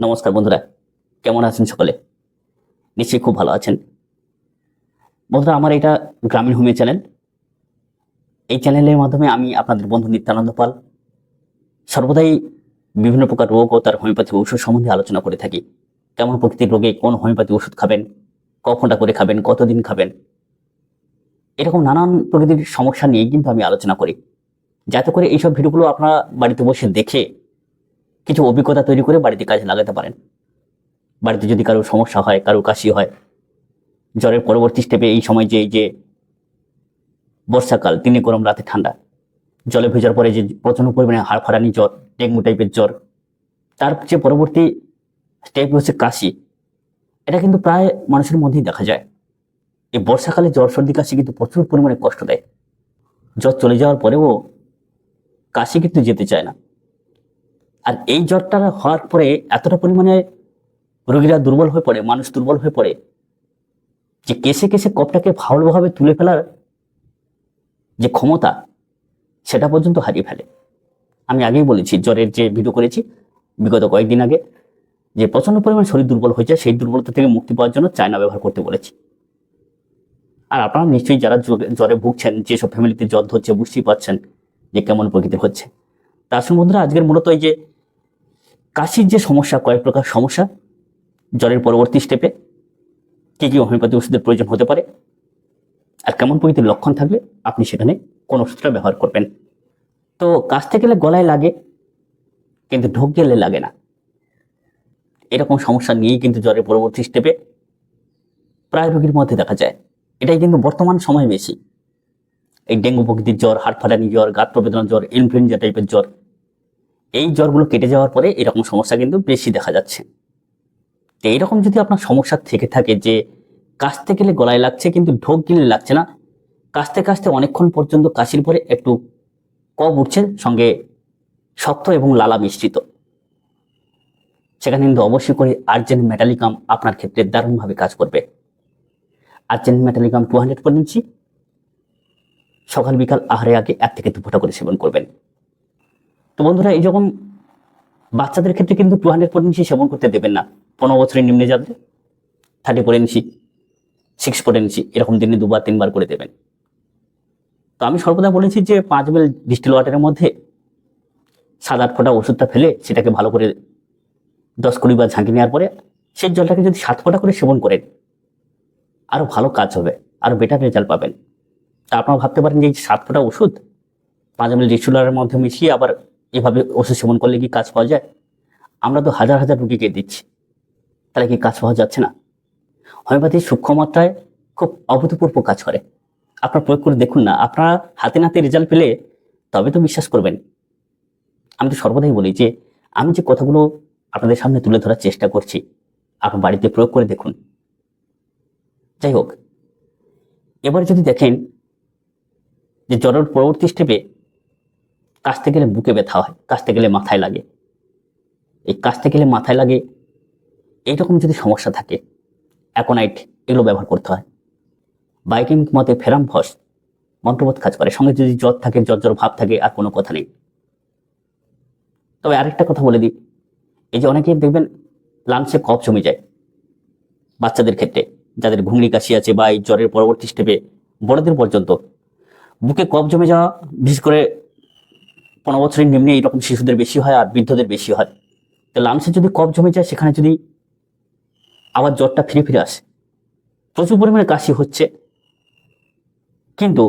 নমস্কার বন্ধুরা, কেমন আছেন সকলে? নিশ্চয়ই খুব ভালো আছেন। বন্ধুরা, আমার এটা গ্রামীণ হোমিও চ্যানেল। এই চ্যানেলের মাধ্যমে আমি আপনাদের বন্ধু নিত্যানন্দ পাল, সর্বদাই বিভিন্ন প্রকার রোগ ও তার হোমিওপ্যাথি ওষুধ সম্বন্ধে আলোচনা করে থাকি। কেমন প্রকৃতির রোগে কোন হোমিওপ্যাথি ওষুধ খাবেন, কখনটা করে খাবেন, কতদিন খাবেন? এরকম নানান প্রকৃতির সমস্যা নিয়ে কিন্তু আমি আলোচনা করি। যাতে করে এইসব ভিডিওগুলো আপনারা বাড়িতে বসে দেখে কিছু অভিজ্ঞতা তৈরি করে বাড়িতে কাজে লাগাতে পারেন। বাড়িতে যদি কারও সমস্যা হয়, কারও কাশি হয়, জ্বরের পরবর্তী স্টেপে এই সময় যে যে বর্ষাকাল, দিনে গরম, রাতে ঠান্ডা, জলে ভেজার পরে যে প্রচণ্ড পরিমাণে হাড় ফাড়ানি জ্বর, ডেঙ্গু টাইপের জ্বর, তার যে পরবর্তী স্টেপ হচ্ছে কাশি, এটা কিন্তু প্রায় মানুষের মধ্যেই দেখা যায়। এই বর্ষাকালে জ্বর, সর্দি, কাশি কিন্তু প্রচুর পরিমাণে কষ্ট দেয়। জ্বর চলে যাওয়ার পরেও কাশি কিন্তু যেতে চায় না। আর এই জ্বরটা হওয়ার পরে এতটা পরিমাণে রোগীরা দুর্বল হয়ে পড়ে, মানুষ দুর্বল হয়ে পড়ে যে কেসে কেসে কপটাকে ভালোভাবে তুলে ফেলার যে ক্ষমতা, সেটা পর্যন্ত হারিয়ে ফেলে। আমি আগেই বলেছি, জ্বরের যে ভিডিও করেছি বিগত কয়েকদিন আগে, যে প্রচণ্ড পরিমাণ শরীর দুর্বল হয়ে যায় সেই দুর্বলতা থেকে মুক্তি পাওয়ার জন্য চায়না ব্যবহার করতে বলেছি। আর আপনারা নিশ্চয়ই যারা জ্বরে- ভুগছেন, যেসব ফ্যামিলিতে জ্বর হচ্ছে বুঝতেই পারছেন যে কেমন প্রকৃতির হচ্ছে। তার সঙ্গে বন্ধুরা, আজকের মূলত এই যে কাশির যে সমস্যা, কয়েক প্রকার সমস্যা, জ্বরের পরবর্তী স্টেপে কী কী হোমিওপ্যাথি ওষুধের প্রয়োজন হতে পারে আর কেমন প্রকৃতির লক্ষণ থাকলে আপনি সেখানে কোন ওষুধটা ব্যবহার করবেন। তো কাশতে গেলে গলায় লাগে, কিন্তু ঢোক গেলে লাগে না। এরকম সমস্যা নিয়েই কিন্তু জ্বরের পরবর্তী স্টেপে প্রায় রোগীর মধ্যে দেখা যায়। এটাই কিন্তু বর্তমান সময় বেশি। এই ডেঙ্গু প্রকৃতির জ্বর হাড় ফাটানি জ্বর গাত প্রবেদনা জ্বর ইনফ্লুয়েঞ্জা টাইপের জ্বর এই জ্বরগুলো কেটে যাওয়ার পরে এরকম সমস্যা কিন্তু বেশি দেখা যাচ্ছে। তো এইরকম যদি আপনার সমস্যা থেকে থাকে যে কাশতে গেলে গলায় লাগছে কিন্তু ঢোক গিলে লাগছে না, কাশতে কাশতে অনেকক্ষণ পর্যন্ত কাশির পরে একটু কব উঠছে, সঙ্গে শক্ত এবং লালা মিশ্রিত। সেখানে কিন্তু অবশ্যই করে আর্জেন্ট মেটালিকাম আপনার ক্ষেত্রে দারুণভাবে কাজ করবে। আর্জেন্ট মেটালিকাম টু হান্ড্রেড করে নিচ্ছি সকাল বিকাল আহারে আগে এক থেকে দু ফোঁটা করে সেবন করবেন। বন্ধুরা, এই যখন বাচ্চাদের ক্ষেত্রে কিন্তু টু হান্ড্রেড পটেন্সি সেবন করতে দেবেন না। পনেরো বছরের নিম্নে যাদের থার্টি পটেন্সি সিক্স পটেন্সি এরকম দিনে দুবার, তিনবার করে দেবেন। তো আমি সর্বদা বলেছি যে পাঁচ মিল ডিস্টিল ওয়াটারের মধ্যে সাত আট ফোঁটা ওষুধটা ফেলে সেটাকে ভালো করে দশ কুড়ি বার ঝাঁকি নেওয়ার পরে সেই জলটাকে যদি সাত ফোঁটা করে সেবন করেন আরও ভালো কাজ হবে আরও বেটার রেজাল্ট পাবেন। তা আপনারা ভাবতে পারেন যে এই সাত ফোঁটা ওষুধ পাঁচ মিল ডিস্টিল ডিস্টিলারের মধ্যে মিশিয়ে আবার এভাবে ওষুধ সেবন করলে কি কাজ পাওয়া যায়? আমরা তো হাজার হাজার রুগীকে দিচ্ছি। তাহলে কি কাজ পাওয়া যাচ্ছে না? হোমিওপ্যাথি সূক্ষ্ম মাত্রায় খুব অভূতপূর্ব কাজ করে। আপনার প্রয়োগ করে দেখুন না, আপনারা হাতে নাতে রেজাল্ট পেলে তবে তো বিশ্বাস করবেন। আমি তো সর্বদাই বলি যে, আমি যে কথাগুলো আপনাদের সামনে তুলে ধরার চেষ্টা করছি, আপনার বাড়িতে প্রয়োগ করে দেখুন। যাই হোক, এবার যদি দেখেন যে জ্বরের পরবর্তী স্টেপে কাশতে গেলে বুকে ব্যথা হয় কাশতে গেলে মাথায় লাগে। এই কাশতে গেলে মাথায় লাগে, এইরকম যদি সমস্যা থাকে, অ্যাকোনাইট এগুলো ব্যবহার করতে হয়। বাইকিং মতে ফেরাম ফস, মন্ত্রবোধ কাজ করে। সঙ্গে যদি জ্বর থাকে, জ্বর জ্বর ভাব থাকে, আর কোনো কথা নেই। তবে আরেকটা কথা বলে দিই, এই যে অনেকে দেখবেন লাংসে কফ জমে যায় বাচ্চাদের ক্ষেত্রে, যাদের ঘুমড়ি কাশি আছে বা এই জ্বরের পরবর্তী স্টেপে বড়দের পর্যন্ত। বুকে কফ জমে যাওয়া, বিশেষ করে পনেরো বছরের নিম্নে এইরকম শিশুদের বেশি হয় আর বৃদ্ধদের বেশি হয়। তো লাংসে যদি কফ জমে যায়, সেখানে যদি আবার জ্বরটা ফিরে ফিরে আসে, প্রচুর পরিমাণে কাশি হচ্ছে। কিন্তু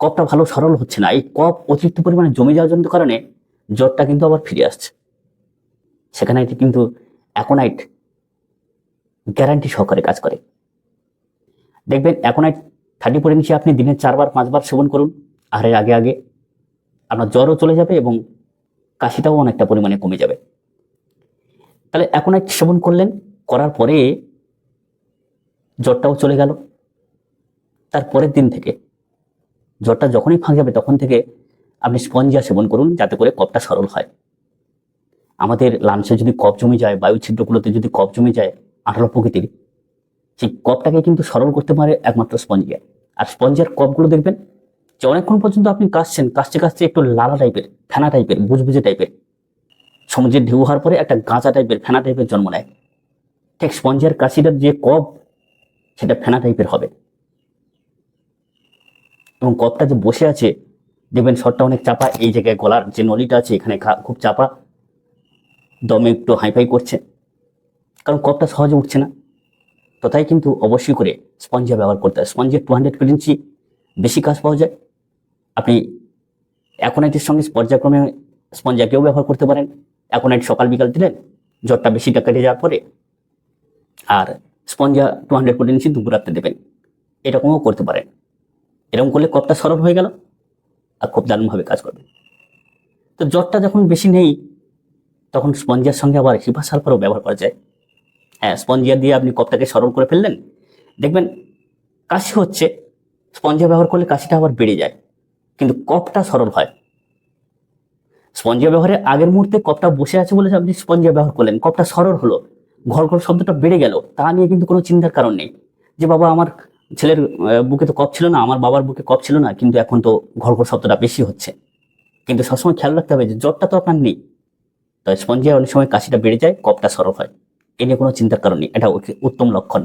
কফটা ভালো সরল হচ্ছে না। এই কফ অতিরিক্ত পরিমাণে জমে যাওয়ার জন্য কারণে জ্বরটা কিন্তু আবার ফিরে আসছে। সেখানে এটি কিন্তু অ্যাকোনাইট গ্যারান্টি সহকারে কাজ করে। দেখবেন অ্যাকোনাইট থার্টি পটেন্সি আপনি দিনে চারবার, পাঁচবার সেবন করুন। আহারের আগে আগে আপনার জ্বরও চলে যাবে এবং কাশিটাও অনেকটা পরিমাণে কমে যাবে। তাহলে অ্যাকোনাইট সেবন করলেন, করার পরে জ্বরটাও চলে গেল। তার পরের দিন থেকে জ্বরটা যখনই ফাঁক যাবে তখন থেকে আপনি স্পঞ্জিয়া সেবন করুন যাতে করে কপটা সরল হয়। আমাদের লাঞ্চে যদি কপ জমে যায়, বায়ু ছিদ্রগুলোতে যদি কপ জমে যায়, আঠালো প্রকৃতির, সেই কপটাকে কিন্তু সরল করতে পারে একমাত্র স্পঞ্জিয়া আর স্পঞ্জিয়ার কপগুলো দেখবেন যে অনেকক্ষণ পর্যন্ত আপনি কাশছেন, কাশতে কাশতে একটু লালা টাইপের ফেনা টাইপের বুঝবুঝে টাইপের সমুদ্রের ঢেউ হওয়ার পরে একটা গাঁজা টাইপের ফেনা টাইপের জন্ম নেয়। ঠিক স্পঞ্জের কাশিটার যে কপ, সেটা ফেনা টাইপের হবে। এবং কপটা যে বসে আছে, দেখবেন শটটা অনেক চাপা, এই জায়গায় গলার যে নলিটা আছে, এখানে খুব চাপা। দমে একটু হাইফাই করছে। কারণ কপটা সহজে উঠছে না। তো তাই কিন্তু অবশ্যই করে স্পঞ্জিয়া ব্যবহার করতে হয়। স্পঞ্জের টু হান্ড্রেড বেশি কাজ পাওয়া যায়। আপনি অ্যাকোনাইটের সঙ্গে পর্যায়ক্রমে স্পঞ্জাকেও ব্যবহার করতে পারেন। অ্যাকোনাইট সকাল, বিকাল দিলেন জ্বরটা বেশিটা কেটে যাওয়ার পরে আর স্পঞ্জা টু হান্ড্রেড পিলিঞ্চি দুপুর রাখতে দেবেন। এরকমও করতে পারেন। এরকম করলে কপটা সরল হয়ে গেল আর খুব দারুণভাবে কাজ করবে। তো জ্বরটা যখন বেশি নেই, তখন স্পঞ্জার সঙ্গে আবার হিপা সালফারও ব্যবহার করা যায়। হ্যাঁ স্পঞ্জিয়া দিয়ে আপনি কপটাকে সরল করে ফেললেন, দেখবেন কাশি হচ্ছে। স্পঞ্জিয়া ব্যবহার করলে কাশিটা আবার বেড়ে যায়। কিন্তু কপটা সরল হয়। স্পঞ্জিয়া ব্যবহারের আগের মুহূর্তে কপটা বসে আছে বলে আপনি স্পঞ্জিয়া ব্যবহার করলেন। কপটা সরল হলো। ঘর ঘর শব্দটা বেড়ে গেল। তা নিয়ে কিন্তু কোনো চিন্তার কারণ নেই। যে বাবা, আমার ছেলের বুকে তো কপ ছিল না, আমার বাবার বুকে কপ ছিল না, কিন্তু এখন তো ঘর ঘর শব্দটা বেশি হচ্ছে। কিন্তু সবসময় খেয়াল রাখতে হবে যে জ্বরটা তো আপনার নেই। তো স্পঞ্জিয়া অনেক সময় কাশিটা বেড়ে যায়, কপটা সরল হয়। এ নিয়ে কোনো চিন্তার কারণ নেই। এটা উত্তম লক্ষণ।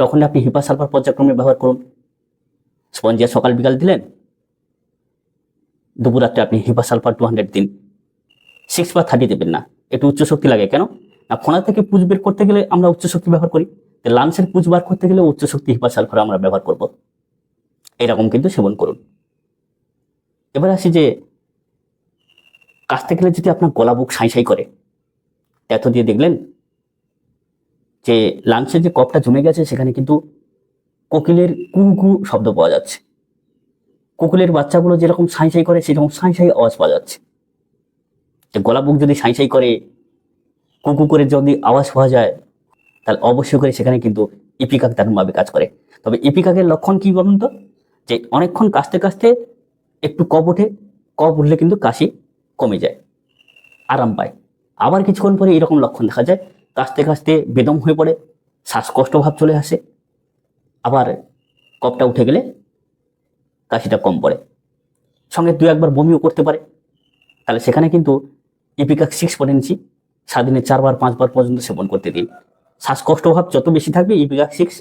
তখন আপনি হিপা সালফার পর্যায়ক্রমে ব্যবহার করুন। স্পঞ্জিয়া সকাল বিকাল দিলেন দুপুর রাত্রে আপনি হিপা সালফার টু হান্ড্রেড দিন। সিক্স বা থার্টি দেবেন না। একটু উচ্চ শক্তি লাগে কেন? না ফোনা থেকে পুজ বের করতে গেলে আমরা উচ্চ শক্তি ব্যবহার করি। লাঞ্চের পুজ বার করতে গেলে উচ্চ শক্তি হিপা সালফার আমরা ব্যবহার করব। এরকম কিন্তু সেবন করুন। এবার আসি যে কাশতে গেলে যদি আপনার গলা বুক সাই সাই করে এত দিয়ে দেখলেন যে লাঞ্চের যে কপটা জমে গেছে, সেখানে কিন্তু কোকিলের কু কু শব্দ পাওয়া যাচ্ছে। কোকিলের বাচ্চাগুলো যেরকম সাঁই সাই করে, সেরকম সাঁই সাই আওয়াজ পাওয়া যাচ্ছে। যে গলা যদি সাঁই সাই করে কুকু করে যদি আওয়াজ পাওয়া যায়, তাহলে অবশ্যই করে সেখানে কিন্তু ইপিকাক দারুণভাবে কাজ করে। তবে ইপিকাকের লক্ষণ কি বলুন তো? যে অনেকক্ষণ কাশতে কাশতে একটু কপ ওঠে, কপ উঠলে কিন্তু কাশি কমে যায়, আরাম পায়। আবার কিছুক্ষণ পরে এরকম লক্ষণ দেখা যায়, কাশতে কাশতে বেদম হয়ে পড়ে, শ্বাসকষ্ট ভাব চলে আসে। আবার কপটা উঠে গেলে কাশিটা কম পড়ে। সঙ্গে দু একবার বমিও করতে পারে। তাহলে সেখানে কিন্তু ইপিকাক সিক্স পটেন্সি সারাদিনে চারবার, পাঁচবার পর্যন্ত সেবন করতে দিন। শ্বাসকষ্ট ভাব যত বেশি থাকবে ইপিকাক সিক্স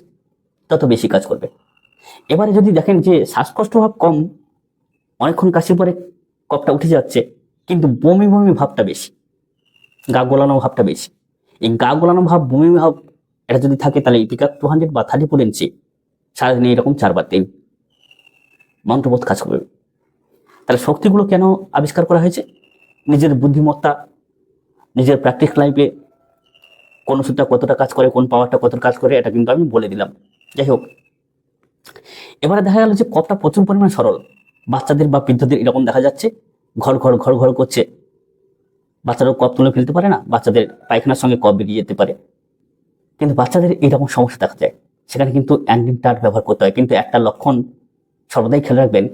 তত বেশি কাজ করবে। এবারে যদি দেখেন যে শ্বাসকষ্ট ভাব কম, অনেকক্ষণ কাশির পরে কপটা উঠে যাচ্ছে, কিন্তু বমি বমি ভাবটা বেশি, গা গোলানো ভাবটা বেশি। এই গা গোলানো ভাব, বমি ভাব, এটা যদি থাকে তাহলে ইপিকাক টু হান্ড্রেড বা থার্টি ইঞ্চি সারাদিনে এরকম চারবার দিন। মন্ত্রবোধ কাজ করবে। তাহলে শক্তিগুলো কেন আবিষ্কার করা হয়েছে? নিজের বুদ্ধিমত্তা, নিজের প্র্যাকটিস লাইফে কোন ওষুধটা কতটা কাজ করে, কোন পাওয়ারটা কতটা কাজ করে, এটা কিন্তু আমি বলে দিলাম। যাই হোক, এবারে দেখা গেল যে কপটা প্রচুর পরিমাণে সরল। বাচ্চাদের বা বৃদ্ধদের এরকম দেখা যাচ্ছে, ঘর ঘর ঘর ঘর করছে। বাচ্চারাও কপ তুলে ফেলতে পারে না, বাচ্চাদের পায়খানার সঙ্গে কপ বেরিয়ে যেতে পারে। কিন্তু বাচ্চাদের এইরকম সমস্যা দেখা যায়। সেখানে কিন্তু অ্যান্টিন টার ব্যবহার করতে হয়। কিন্তু একটা লক্ষণ সর্বদাই খেয়াল রাখবেন,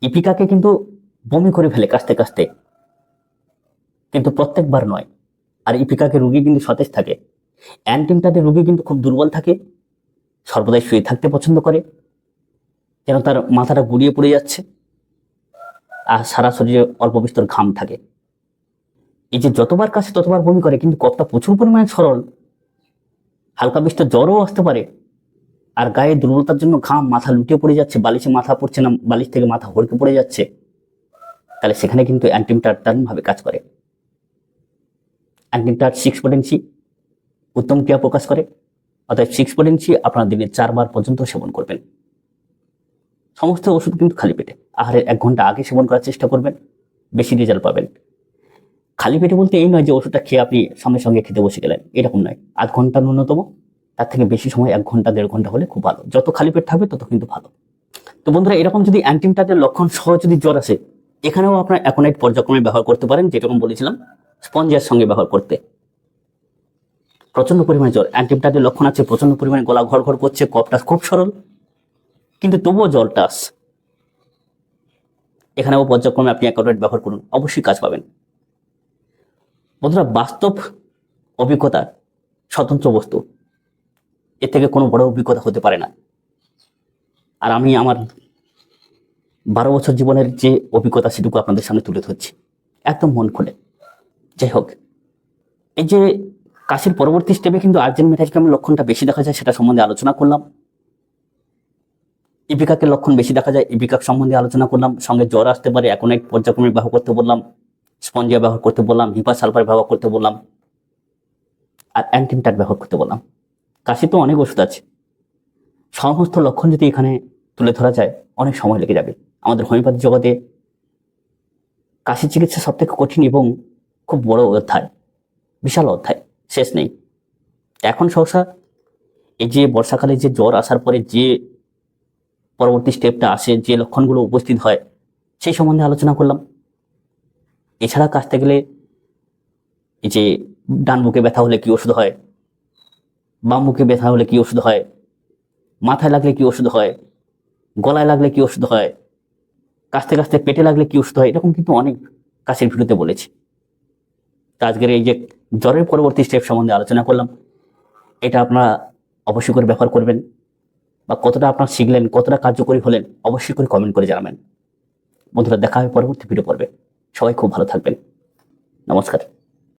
ইপিকাকে কিন্তু বমি করে ফেলে কাশতে কাশতে। কিন্তু প্রত্যেকবার নয়। আর ইপিকাকে রুগী কিন্তু সতেজ থাকে। অ্যান্টিমটাতে রুগী কিন্তু খুব দুর্বল থাকে। সর্বদাই শুয়ে থাকতে পছন্দ করে। যেন তার মাথাটা গুড়িয়ে পড়ে যাচ্ছে। আর সারা শরীরে অল্প বিস্তর ঘাম থাকে। এই যে যতবার কাছে ততবার বমি করে, কিন্তু কপটা প্রচুর পরিমাণে সরল। হালকা বিস্তর জ্বরও আসতে পারে। আর গায়ে দুর্বলতার জন্য ঘাম, মাথা লুটিয়ে পড়ে যাচ্ছে, বালিশে মাথা পড়ছে না, বালিশ থেকে মাথা হড়কে পড়ে যাচ্ছে, তাহলে সেখানে কিন্তু অ্যান্টিমটার দারুণভাবে কাজ করে। অ্যান্টিমটার সিক্স পোটেন্সি উত্তম ক্রিয়া প্রকাশ করে। অর্থাৎ সিক্স পোটেন্সি আপনার দিনে চারবার পর্যন্ত সেবন করবেন। সমস্ত ওষুধ কিন্তু খালি পেটে। আহারের এক ঘণ্টা আগে সেবন করার চেষ্টা করবেন, বেশি রেজাল্ট পাবেন। খালি পেটে বলতে এই নয় যে ওষুধটা খেয়ে আপনি সঙ্গে সঙ্গে খেতে বসে গেলেন, এরকম নয়। আধ ঘণ্টা ন্যূনতম তার থেকে বেশি সময় এক ঘণ্টা, দেড় ঘণ্টা হলে খুব ভালো। যত খালি পেট থাকবে, তত কিন্তু ভালো। তো বন্ধুরা, এরকম যদি অ্যান্টিমটাদের লক্ষণ সহ যদি জ্বর আসে, এখানেও আপনার অ্যাকোনাইট পর্যায়ক্রমে ব্যবহার করতে পারেন যেরকম বলেছিলাম, স্পঞ্জের সঙ্গে ব্যবহার করতে। প্রচণ্ড পরিমাণে জ্বর। অ্যান্টিমটাদের লক্ষণ আছে প্রচণ্ড পরিমাণে গলা ঘর ঘর করছে কপটা খুব সরল, কিন্তু তবুও জলটা আসছে এখানেও পর্যায়ক্রমে আপনি অ্যাকোনাইট ব্যবহার করুন। অবশ্যই কাজ পাবেন। বন্ধুরা, বাস্তব অভিজ্ঞতা, স্বতন্ত্র বস্তু। এর থেকে কোনো বড় অভিজ্ঞতা হতে পারে না। আর আমি আমার বারো বছর জীবনের যে অভিজ্ঞতা সেটুকু আপনাদের সামনে তুলে ধরছি, একদম মন খুলে। যাই হোক, এই যে কাশির পরবর্তী স্টেপে কিন্তু আর্জেন্ট মেটাজিকামের লক্ষণটা বেশি দেখা যায় সেটা সম্বন্ধে আলোচনা করলাম। ইপিকাকের লক্ষণ বেশি দেখা যায়, ইপিকাক সম্বন্ধে আলোচনা করলাম। সঙ্গে জ্বর আসতে পারে, অ্যাকোনাইট পর্যায়ক্রমে ব্যবহার করতে বললাম। স্পঞ্জিয়া ব্যবহার করতে বললাম হিপা সালফার ব্যবহার করতে বললাম। আর অ্যান্টিনটাক ব্যবহার করতে বললাম। কাশি তো অনেক ওষুধ আছে। সমস্ত লক্ষণ যদি এখানে তুলে ধরা যায়, অনেক সময় লেগে যাবে। আমাদের হোমিওপ্যাথি জগতে কাশি চিকিৎসা সব থেকে কঠিন এবং খুব বড় অধ্যায়, বিশাল অধ্যায়, শেষ নেই। এখন সহসা এই যে বর্ষাকালে যে জ্বর আসার পরে যে পরবর্তী স্টেপটা আসে, যে লক্ষণগুলো উপস্থিত হয়, সেই সম্বন্ধে আলোচনা করলাম। এছাড়া কাশতে গেলে এই যে ডান বুকে ব্যথা হলে কি ওষুধ হয় বাম বুকে ব্যথা হলে কি ওষুধ হয়? মাথায় লাগলে কি ওষুধ হয়? গলায় লাগলে কি ওষুধ হয়? কাশতে কাশতে পেটে লাগলে কি ওষুধ হয়? এরকম কিন্তু অনেক কাশির ভিডিওতে বলেছি। তো আজকের এই যে জ্বরের পরবর্তী স্টেপ সম্বন্ধে আলোচনা করলাম। এটা আপনারা অবশ্যই করে ব্যবহার করবেন বা কতটা আপনারা শিখলেন, কতটা কার্যকরী হলেন অবশ্যই করে কমেন্ট করে জানাবেন। বন্ধুরা, দেখা হবে পরবর্তী ভিডিও পর্বে। সবাই খুব ভালো থাকবেন। নমস্কার।